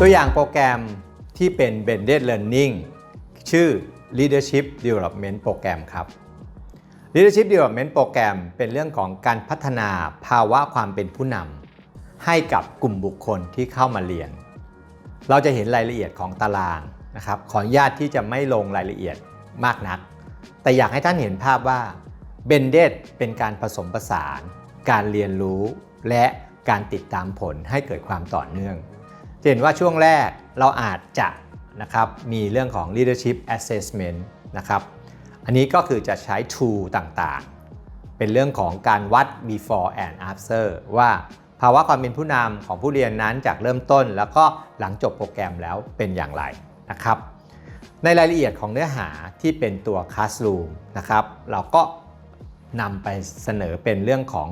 ตัวอย่างโปรแกรมที่เป็น blended learning ชื่อ leadership development program ครับ leadership development program เป็นเรื่องของการพัฒนาภาวะความเป็นผู้นำให้กับกลุ่มบุคคลที่เข้ามาเรียน เราจะเห็นรายละเอียดของตารางนะครับขออนุญาตที่จะไม่ลงรายละเอียดมากนัก แต่อยากให้ท่านเห็นภาพว่า b e n d e d เป็นการผสมผสาน การเรียนรู้ และการติดตามผลให้เกิดความต่อเนื่อง เห็นว่าช่วงแรกเราอาจจะนะครับมีเรื่องของ leadership assessment นะครับ อันนี้ก็คือจะใช้ tool ต่างๆ เป็นเรื่องของการวัด before and after ว่าภาวะความเป็นผู้นำของผู้เรียนนั้นจากเริ่มต้น แล้วก็หลังจบโปรแกรมแล้วเป็นอย่างไรนะครับ ในรายละเอียดของเนื้อหาที่เป็นตัว classroom นะครับ เราก็นำไปเสนอเป็นเรื่องของ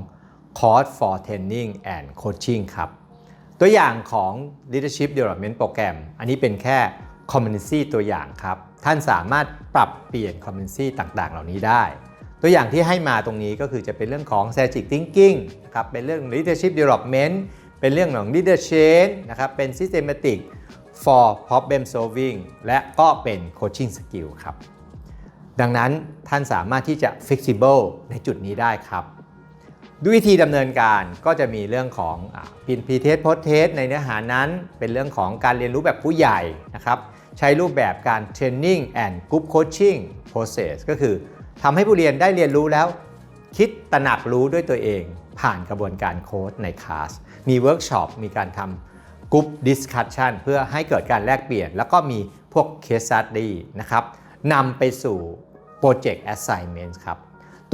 course for training and coaching ครับ ตัวอย่างของ leadership development program อันนี้เป็นแค่ community ตัวอย่างครับ ท่านสามารถปรับเปลี่ยน community ต่างๆ เหล่านี้ได้ ตัวอย่างที่ให้มาตรงนี้ก็คือจะเป็นเรื่องของ strategic thinking นะครับเป็นเรื่อง leadership development เป็นเรื่องของ leadership นะครับเป็น systematic for problem solving และก็เป็น coaching skill ครับ ดังนั้นท่านสามารถที่จะ flexible ในจุดนี้ได้ครับ ด้วยวิธีดำเนินการก็จะมีเรื่องของพินพีเทสโพสเทสในเนื้อหานั้น เป็นเรื่องของการเรียนรู้แบบผู้ใหญ่นะครับใช้รูปแบบการ Training and Group Coaching Process ก็คือทำให้ผู้เรียนได้เรียนรู้แล้ว คิดตระหนักรู้ด้วยตัวเอง ผ่านกระบวนการโค้ดในคลาส มีเวิร์กช็อปมีการทำกรุ๊ปดิสคัชชันเพื่อให้เกิดการแลกเปลี่ยน แล้วก็มีพวกเคสสตดี้นะครับนำไปสู่โปรเจกต์ Assignment ครับ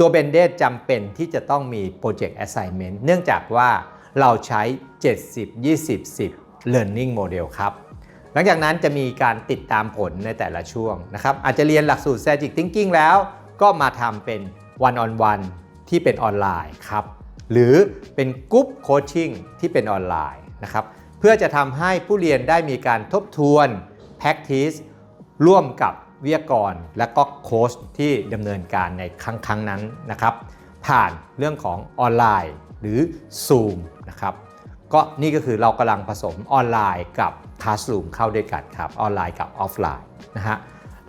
ตัว b e n d e d จำเป็นที่จะต้องมี Project Assignment เนื่องจากว่าเราใช้ 70 20 10 Learning Model ครับหลังจากนั้นจะมีการติดตามผลในแต่ละช่วงนะครับ อาจจะเรียนหลักสูตร Strategic Thinking แล้วก็มาทำเป็น One on One ที่เป็นออนไลน์ครับ หรือเป็นกรุ๊ปโคชชิ่งที่เป็นออนไลน์นะครับ เพื่อจะทำให้ผู้เรียนได้มีการทบทวน practice ร่วมกับ วิทยากรและก็โค้ชที่ดำเนินการในครั้งครั้งนั้นนะครับ ผ่านเรื่องของออนไลน์หรือ Zoom นะครับก็นี่ก็คือเรากำลังผสมออนไลน์กับคลาสรูมเข้าด้วยกันครับออนไลน์กับออฟไลน์นะฮะ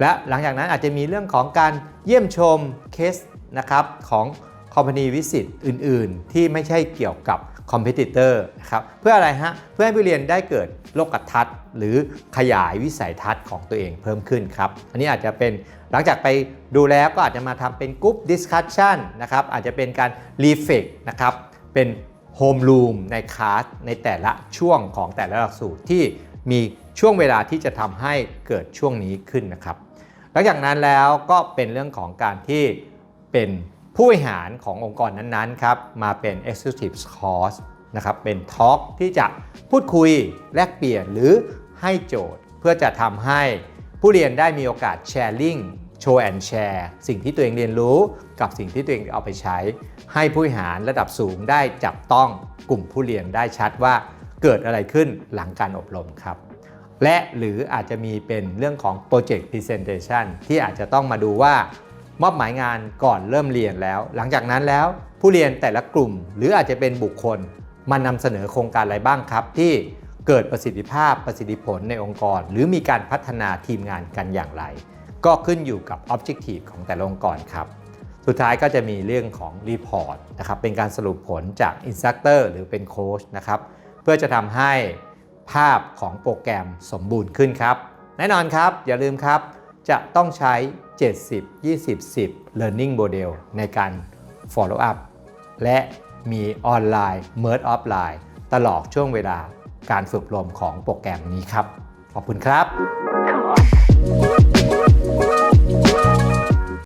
และหลังจากนั้นอาจจะมีเรื่องของการเยี่ยมชมเคสนะครับของ Company Visit อื่น ๆ ที่ไม่ใช่เกี่ยวกับ Competitor นะครับเพื่ออะไรฮะ เพื่อให้ผู้เรียนได้เกิดโลกทัศน์หรือขยายวิสัยทัศน์ของตัวเองเพิ่มขึ้นครับ อันนี้อาจจะเป็นหลังจากไปดูแล้วก็อาจจะมาทำเป็นกรุ๊ปดิสคัชชันนะครับอาจจะเป็นการรีเฟกนะครับเป็นโฮมรูมในคลาสในแต่ละช่วงของแต่ละหลักสูตรที่มีช่วงเวลาที่จะทำให้เกิดช่วงนี้ขึ้นนะครับหลังจากนั้นแล้วก็เป็นเรื่องของการที่เป็น ผู้บริหารขององค์กรนั้นๆครับมาเป็น Executive Course นะครับเป็นทอล์กที่จะพูดคุยแลกเปลี่ยนหรือให้โจทย์ เพื่อจะทำให้ผู้เรียนได้มีโอกาสแชร์ลิงโชว์แอนแชร์สิ่งที่ตัวเองเรียนรู้กับสิ่งที่ตัวเองเอาไปใช้ ให้ผู้บริหารระดับสูงได้จับต้องกลุ่มผู้เรียนได้ชัดว่าเกิดอะไรขึ้นหลังการอบรมครับ และหรืออาจจะมีเป็นเรื่องของ Project Presentation ที่อาจจะต้องมาดูว่า มอบหมายงานก่อนเริ่มเรียนแล้ว หลังจากนั้นแล้วผู้เรียนแต่ละกลุ่ม หรืออาจจะเป็นบุคคลมานำเสนอโครงการอะไรบ้างครับ ที่เกิดประสิทธิภาพประสิทธิผลในองค์กร หรือมีการพัฒนาทีมงานกันอย่างไร ก็ขึ้นอยู่กับ Objective ของแต่ละองค์กรครับ สุดท้ายก็จะมีเรื่องของ Report นะครับเป็นการสรุปผลจาก Instructor หรือเป็นโค้ชนะครับเพื่อจะทำให้ภาพของโปรแกรมสมบูรณ์ขึ้นครับ แน่นอนครับ อย่าลืมครับ จะต้องใช้ 70 20 10 Learning Model ในการ Follow up และมีออนไลน์ Merge Offline ตลอดช่วงเวลาการฝึกอบรมของโปรแกรมนี้ครับ ขอบคุณครับ Come on.